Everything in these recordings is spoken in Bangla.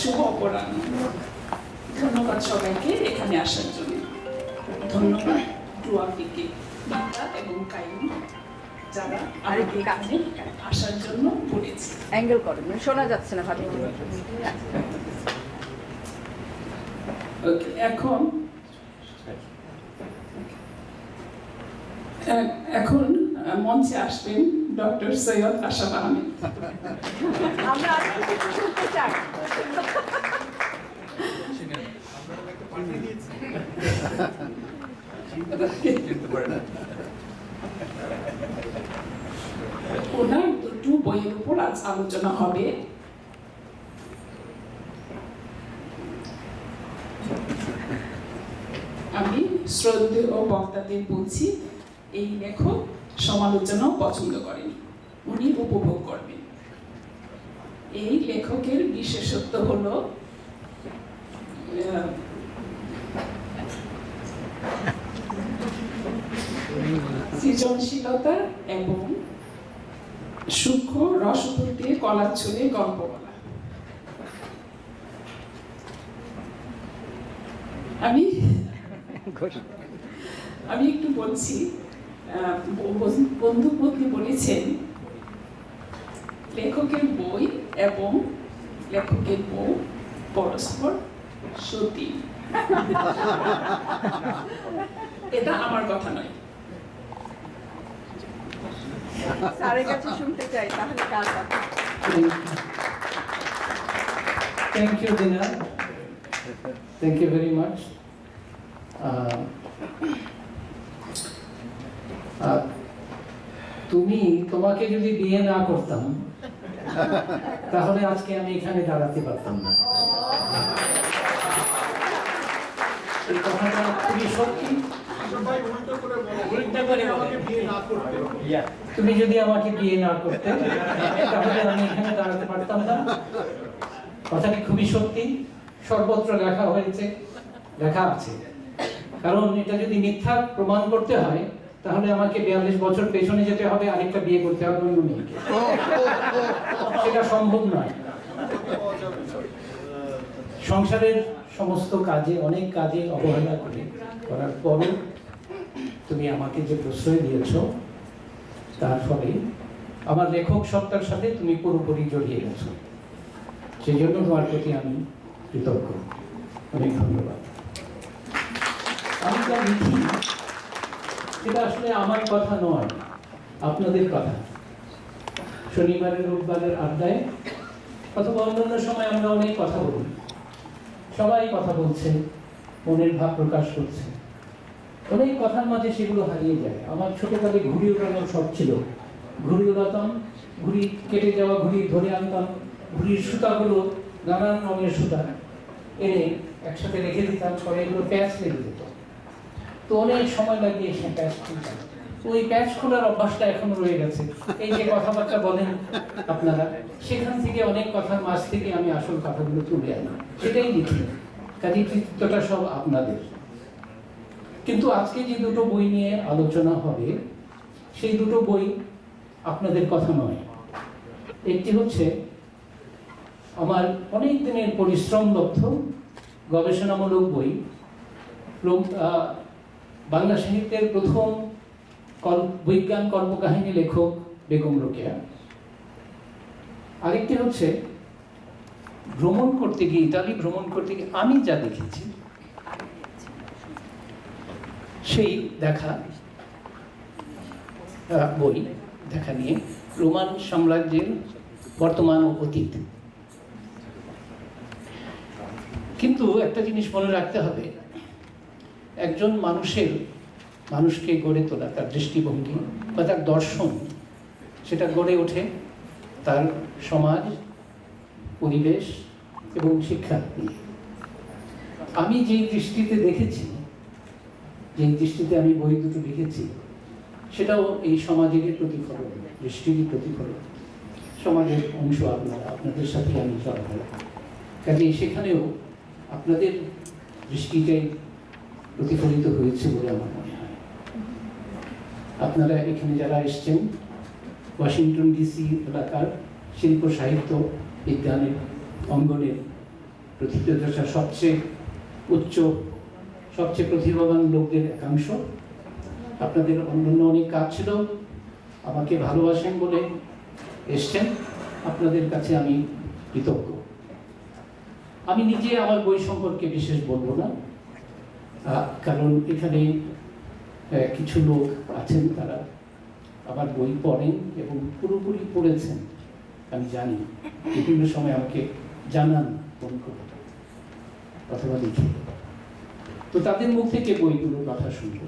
শুভ অপরাহ্ন ধন্যবাদ সবাইকে এখানে আসার জন্য। ধন্যবাদ টুয়াফিকে এবং কাইম যারা আরেক এখানে আসার জন্য বলেছে। অ্যাঙ্গেল করেন মানে শোনা যাচ্ছে না ভালো এখন এখন মঞ্চে আসবেন ডক্টর সৈয়দ আশাফ আহমেদ। আমরা আজকে কিছু শুনতে চাই ওনার দুটো বইয়ের উপর আজ আলোচনা হবে আমি শ্রদ্ধেয় বক্তাদের বলছি, এই লেখক সমালোচনাও পছন্দ করেন, উনি উপভোগ করবেন। এই লেখকের বিশেষত্ব হলো সৃজনশীলতা এবং সূক্ষ্ম রসপুর দিয়ে কলার ছুঁড়ে গল্প বলা আমি আমি একটু বলছি বন্ধু পত্নী বলেছেন, লেখকের বই এবং লেখকের বউ পরস্পর সতী। এটা আমার কথা নয়। স্যারের কাছে শুনতে চাই তাহলে কার কথা. Uh, uh, তুমি তোমাকে যদি বিয়ে না করতাম তাহলে আজকে আমি এখানে দাঁড়াতে পারতাম না। এই কথাটা খুবই সত্যি। উল্টা করে বলে। তুমি যদি আমাকে বিয়ে না করতে, তাহলে আমি এখানে দাঁড়াতে পারতাম না। কথাটি খুবই সত্যি, সর্বত্র লেখা হয়েছে, লেখা আছে। কারণ এটা যদি মিথ্যা প্রমাণ করতে হয়, তাহলে আমাকে বিয়াল্লিশ বছর পেছনে যেতে হবে, আরেকটা বিয়ে করতে হবে অন্য মেয়েকে। সেটা সম্ভব নয়। সংসারের সমস্ত কাজে, অনেক কাজে অবহেলা করে করার পরও তুমি আমাকে যে প্রশ্রয় দিয়েছ তার ফলে আমার লেখক সত্তার সাথে তুমি পুরোপুরি জড়িয়ে গেছো। সেই জন্য তোমার প্রতি আমি কৃতজ্ঞ। অনেক ধন্যবাদ। আমি যা লিখি, সেটা আসলে আমার কথা নয়, আপনাদের কথা। শনিবারের, রোববারের আড্ডায় অথবা অন্যান্য সময় আমরা অনেক কথা বলি। সবাই কথা বলছে, মনের ভাব প্রকাশ করছে। অনেক কথার মাঝে সেগুলো হারিয়ে যায়। আমার ছোটকালে ঘুড়ি ওড়ানোর শখ ছিল। ঘুড়ি ওড়াতাম, ঘুড়ি কেটে যাওয়া ঘুড়ি ধরে আনতাম। ঘুড়ির সুতাগুলো নানান রঙের সুতা এনে একসাথে রেখে দিতাম পরে এগুলো প্যাচ লেগে যেত তো অনেক সময় লাগিয়ে সে প্যাচ খুলতাম। ওই প্যাচ খোলার অভ্যাসটা এখনও রয়ে গেছে। এই যে কথাবার্তা বলেন আপনারা, সেখান থেকে অনেক কথার মাঝ থেকে আমি আসল কথাগুলো তুলে আনি। সেটাই লিখি। কাজে কৃতিত্বটা সব আপনাদের। কিন্তু আজকে যে দুটো বই নিয়ে আলোচনা হবে, সেই দুটো বই আপনাদের কথা নয়। একটি হচ্ছে আমার অনেক দিনের পরিশ্রম লব্ধ গবেষণামূলক বই বাংলা সাহিত্যের প্রথম বিজ্ঞান কল্পকাহিনী লেখক বেগম রোকেয়া। আরেকটি হচ্ছে, ভ্রমণ করতে গিয়ে, ইতালি ভ্রমণ করতে গিয়ে আমি যা দেখেছি সেই দেখা বই, দেখা নিয়ে রোমান সাম্রাজ্যের বর্তমান ও অতীত। কিন্তু একটা জিনিস মনে রাখতে হবে, একজন মানুষের, মানুষকে গড়ে তোলা, তার দৃষ্টিভঙ্গি বা তার দর্শন, সেটা গড়ে ওঠে তার সমাজ, পরিবেশ এবং শিক্ষা। নিয়ে আমি যেই দৃষ্টিতে দেখেছি যেই দৃষ্টিতে আমি বই দুটো লিখেছি, সেটাও এই সমাজেরই প্রতিফলন, দৃষ্টিরই প্রতিফলন। সমাজের অংশ আপনারা, আপনাদের সাথে আমি চলাফেরা কাজে সেখানেও আপনাদের দৃষ্টিটাই প্রতিফলিত হয়েছে বলে আমার মনে হয়। আপনারা এখানে যারা এসছেন, ওয়াশিংটন ডিসি এলাকার শিল্প সাহিত্য বিজ্ঞানের অঙ্গনের প্রতিযোগিতার সবচেয়ে উচ্চ সবচেয়ে প্রতিভাবান লোকদের একাংশ। আপনাদের অন্যান্য অনেক কাজ ছিল। আমাকে ভালোবাসেন বলে এসছেন। আপনাদের কাছে আমি কৃতজ্ঞ। আমি নিজে আমার বই সম্পর্কে বিশেষ বলব না কারণ এখানে কিছু লোক আছেন তারা আমার বই পড়েন এবং পুরোপুরি পড়েছেন, আমি জানি। বিভিন্ন সময় আমাকে জানান, ফোন অথবা লিখে। তো তাদের মুখ থেকে বইগুলোর কথা শুনব।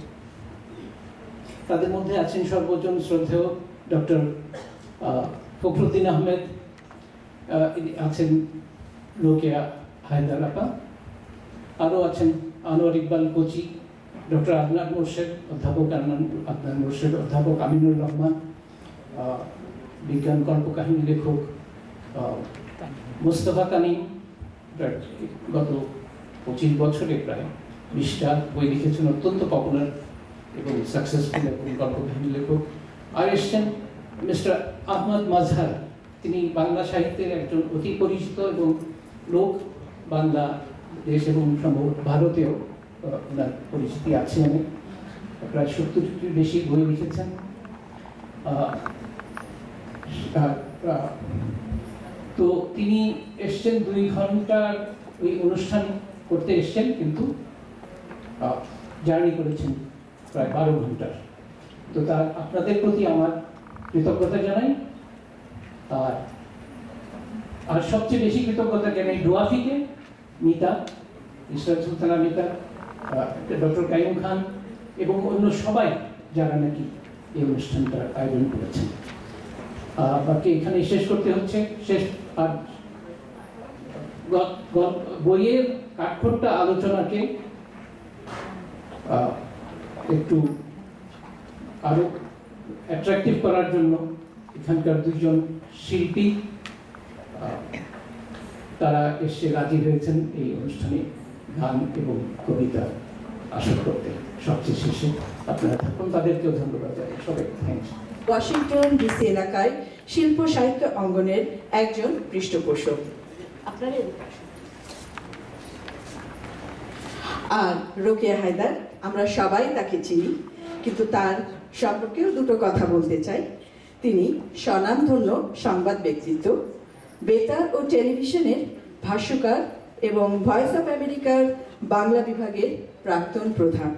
তাদের মধ্যে আছেন সর্বজন শ্রদ্ধেয় ডক্টর ফখরুদ্দিন আহমেদ আছেন লোকেয়া হায়দার আপা। আরও আছেন আনোয়ার ইকবাল কোচি, ডক্টর আদনান মোর্শেদ, অধ্যাপক আদনান মোর্শেদ, অধ্যাপক আমিনুর রহমান বিজ্ঞান কল্পকাহিনী লেখক মোস্তফা কানিম গত পঁচিশ বছরে প্রায়। বিশটা বই লিখেছেন অত্যন্ত পপুলার এবং সাকসেসফুল এবং গল্পকাহিনী লেখক। আর এসছেন মিস্টার আহমদ মাজহার। তিনি বাংলা সাহিত্যের একজন অতি পরিচিত এবং লোক বাংলা দেশ এবং সম্ভবত ভারতেও ওনার পরিচিতি আছে অনেক প্রায় সত্তরটির বেশি বই লিখেছেন। তো তিনি এসছেন দুই ঘণ্টার ওই অনুষ্ঠান করতে এসছেন, কিন্তু জার্নি করেছেন প্রায় বারো ঘণ্টার। তো তার, আপনাদের প্রতি আমার কৃতজ্ঞতা জানাই। আর আর সবচেয়ে বেশি কৃতজ্ঞতা জানাই ডুয়াফিকে, মিতা ইসরাত সুলতানা মিতা ডক্টর কাইম খান এবং অন্য সবাই যারা নাকি এই অনুষ্ঠানটার আয়োজন করেছেন। বাকি এখানে শেষ করতে হচ্ছে। শেষ, আর বইয়ের কাঠখোট্টা আলোচনাকে একটু আরও অ্যাট্রাকটিভ করার জন্য এখানকার দুজন শিল্পী তারা এসে রাজি হয়েছেন এই অনুষ্ঠানে গান এবং কবিতা আসর করতে। সবচেয়ে শেষে আপনারা থাকুন তাদেরকেও ধন্যবাদ জানাই। সবাই থ্যাংকস ওয়াশিংটন ডিসি এলাকায় শিল্প সাহিত্য অঙ্গনের একজন পৃষ্ঠপোষক। আপনার আর রোকেয়া হায়দার, আমরা সবাই তাকে চিনি, কিন্তু তার সম্পর্কেও দুটো কথা বলতে চাই। তিনি স্বনামধন্য সংবাদ ব্যক্তিত্ব, বেতার ও টেলিভিশনের ভাষ্যকার এবং ভয়েস অফ আমেরিকার বাংলা বিভাগের প্রাক্তন প্রধান।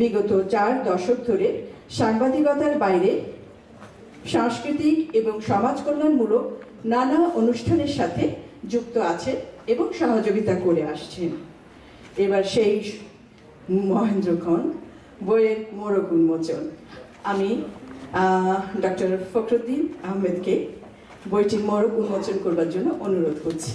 বিগত চার দশক ধরে সাংবাদিকতার বাইরে সাংস্কৃতিক এবং সমাজ কল্যাণমূলক নানা অনুষ্ঠানের সাথে যুক্ত আছেন এবং সহযোগিতা করে আসছেন। এবার সেই মহেন্দ্র খন, বইয়ের মোরক উন্মোচন আমি ডক্টর ফখরুদ্দিন আহমেদকে বইটির মোরক উন্মোচন করবার জন্য অনুরোধ করছি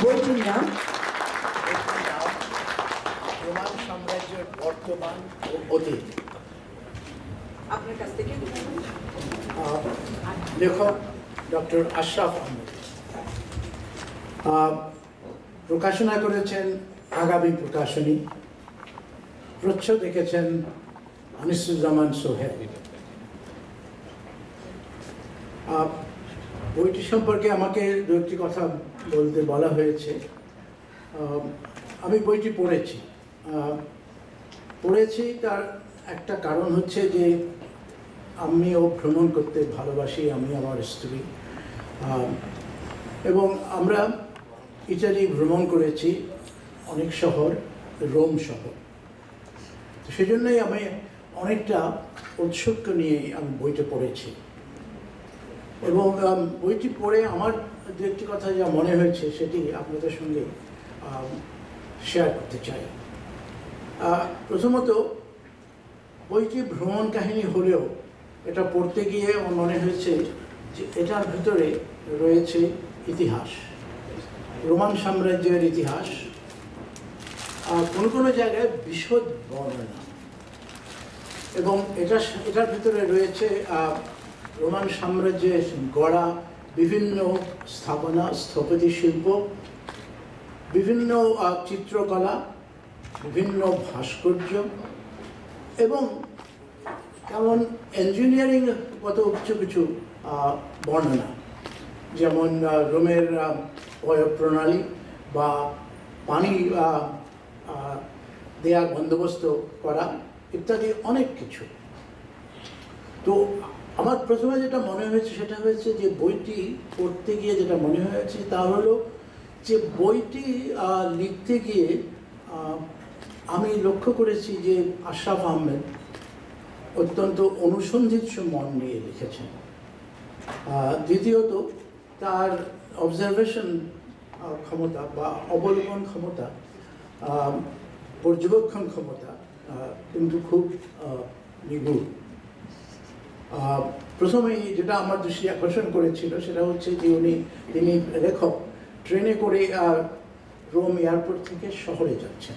বইটির নাম রোমান সাম্রাজ্যের বর্তমান ও অতীত আপনার কাছ থেকে আহ, লেখক ডক্টর আশরাফ আহমেদ। আহ, প্রকাশনা করেছেন আগামী প্রকাশনী। প্রচ্ছদ দেখেছেন আনিসুজ্জামান সোহেল। বইটি সম্পর্কে আমাকে দু একটি কথা বলতে বলা হয়েছে। আমি বইটি পড়েছি। পড়েছি তার একটা কারণ হচ্ছে যে আমিও ভ্রমণ করতে ভালোবাসি, আমি আমার স্ত্রী। এবং আমরা ইটালি ভ্রমণ করেছি, অনেক শহর, রোম শহর। সেজন্যই আমি অনেকটা ঔৎসুক্য নিয়ে আমি বইটা পড়েছি। এবং বইটি পড়ে আমার দু একটি কথা যা মনে হয়েছে, সেটি আপনাদের সঙ্গে শেয়ার করতে চাই। প্রথমত, বইটি ভ্রমণ কাহিনী হলেও এটা পড়তে গিয়ে মনে হয়েছে যে এটার ভিতরে রয়েছে ইতিহাস, রোমান সাম্রাজ্যের ইতিহাস, আর কোনো কোনো জায়গায় বিশদ বর্ণনা। এবং এটা এটার ভিতরে রয়েছে রোমান সাম্রাজ্যের গড়া, বিভিন্ন স্থাপনা, স্থপতি শিল্প, বিভিন্ন চিত্রকলা, বিভিন্ন ভাস্কর্য, এবং কেমন ইঞ্জিনিয়ারিং কত কিছু কিছু বর্ণনা। যেমন রোমের প্রণালী বা পানি আহ, বন্দোবস্ত করা ইত্যাদি অনেক কিছু। তো আমার প্রথমে যেটা মনে হয়েছে সেটা হয়েছে যে বইটি পড়তে গিয়ে যেটা মনে হয়েছে তা হলো যে বইটি লিখতে গিয়ে আমি লক্ষ্য করেছি যে আশরাফ আহমেদ অত্যন্ত অনুসন্ধিৎস মন নিয়ে লিখেছেন। দ্বিতীয়ত, তার অবজারভেশন ক্ষমতা বা অবলোকন ক্ষমতা পর্যবেক্ষণ ক্ষমতা কিন্তু খুব নিগুড়। প্রথমেই যেটা আমার দৃষ্টি আকর্ষণ করেছিল সেটা হচ্ছে যে উনি, তিনি লেখক, ট্রেনে করে রোম এয়ারপোর্ট থেকে শহরে যাচ্ছেন।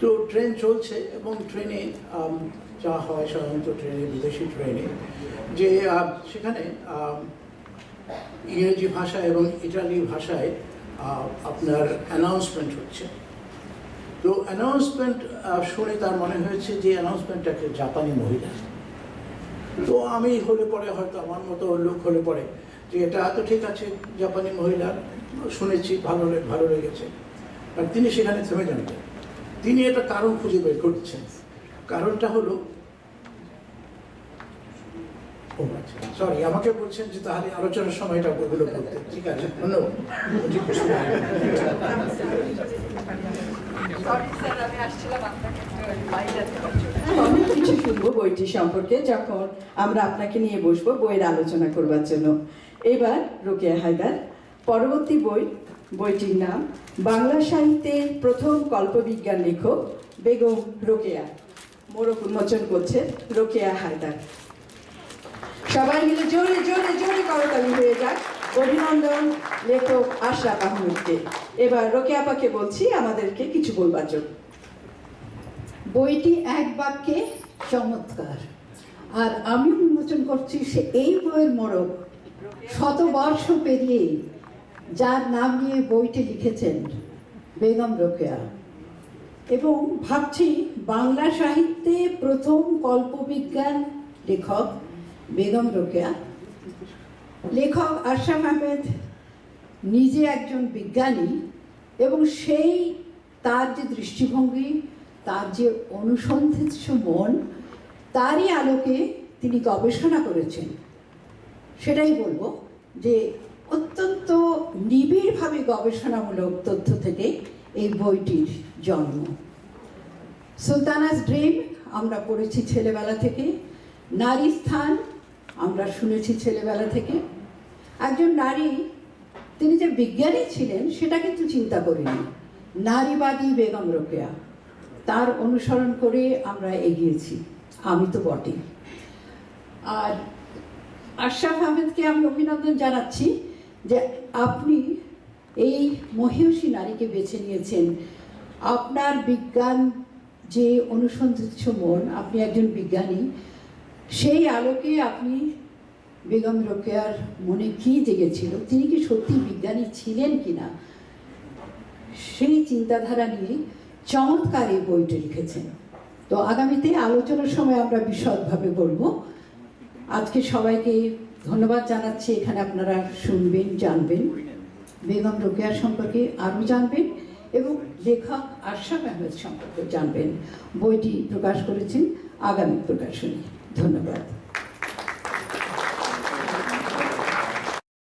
তো ট্রেন চলছে এবং ট্রেনে যা হয় সাধারণত ট্রেনে, বিদেশি ট্রেনে, যে সেখানে ইংরেজি ভাষা এবং ইটালি ভাষায় আপনার অ্যানাউন্সমেন্ট হচ্ছে। তো অ্যানাউন্সমেন্ট শুনে তার মনে হয়েছে যে অ্যানাউন্সমেন্টটাকে জাপানি মহিলা। তো আমি হলে পরে হয়তো আমার মতো লোক হলে পরে, যে এটা তো ঠিক আছে, জাপানি মহিলা, শুনেছি, ভালো ভালো লেগেছে। আর তিনি সেখানে থেমে যান। না। তিনি এটা কারণ খুঁজে বের করছেন। কারণটা হলো ও আচ্ছা সরি আমাকে বলছেন যে তাহলে আলোচনার সময়টা ওগুলো করতে। ঠিক আছে ধন্যবাদ অনেক কিছু শুনব বইটি সম্পর্কে যখন আমরা আপনাকে নিয়ে বসবো বইয়ের আলোচনা করবার জন্য। এবার রোকেয়া হায়দার পরবর্তী বই, বইটির নাম বাংলা সাহিত্যের প্রথম কল্পবিজ্ঞান লেখক বেগম রোকেয়া। মোরক উন্মোচন করছেন রোকেয়া হায়দার। সবাই মিলে জোরে জোরে জোরে করতালি হয়ে যাক অভিনন্দন লেখক আশরাফ আহমেদকে। এবার রোকেয়া আপাকে বলছি আমাদেরকে কিছু বলবার জন্য। বইটি এক বাক্যে চমৎকার। আর আমি উন্মোচন করছি সে এই বইয়ের মোড়ক। শতবর্ষ পেরিয়ে যার নাম নিয়ে বইটি লিখেছেন বেগম রোকেয়া। এবং ভাবছি বাংলা সাহিত্যে প্রথম কল্পবিজ্ঞান লেখক বেগম রোকেয়া। লেখক আশরাফ আহমেদ নিজে একজন বিজ্ঞানী এবং সেই তার যে দৃষ্টিভঙ্গি, তার যে অনুসন্ধিৎস মন, তারই আলোকে তিনি গবেষণা করেছেন। সেটাই বলব যে অত্যন্ত নিবিড়ভাবে গবেষণামূলক তথ্য থেকে এই বইটির জন্ম। সুলতানাস ড্রিম, আমরা পড়েছি ছেলেবেলা থেকে। নারী স্থান, আমরা শুনেছি ছেলেবেলা থেকে। একজন নারী, তিনি যে বিজ্ঞানী ছিলেন, সেটা কিন্তু চিন্তা করিনি। নারীবাদী বেগম রোকেয়া, তার অনুসরণ করে আমরা এগিয়েছি। আমি তো বটে আর আশরাফ আহমেদকে আমি অভিনন্দন জানাচ্ছি। যে আপনি এই মহিষী নারীকে বেছে নিয়েছেন। আপনার বিজ্ঞান যে অনুসন্ধিৎস মন, আপনি একজন বিজ্ঞানী, সেই আলোকে আপনি বেগম রোকেয়ার মনে কি জেগেছিল? তিনি কি সত্যি বিজ্ঞানী ছিলেন কিনা? সেই চিন্তাধারা নিয়ে চমৎকার এই বইটি লিখেছেন। তো আগামীতে আলোচনার সময় আমরা বিশদভাবে বলব। আজকে সবাইকে ধন্যবাদ জানাচ্ছি, এখানে আপনারা শুনবেন, জানবেন। বেগম রোকেয়া সম্পর্কে আরও জানবেন এবং লেখক আশরাফ মেহমেদ সম্পর্কে জানবেন। বইটি প্রকাশ করেছেন আগামী প্রকাশনী। ধন্যবাদ।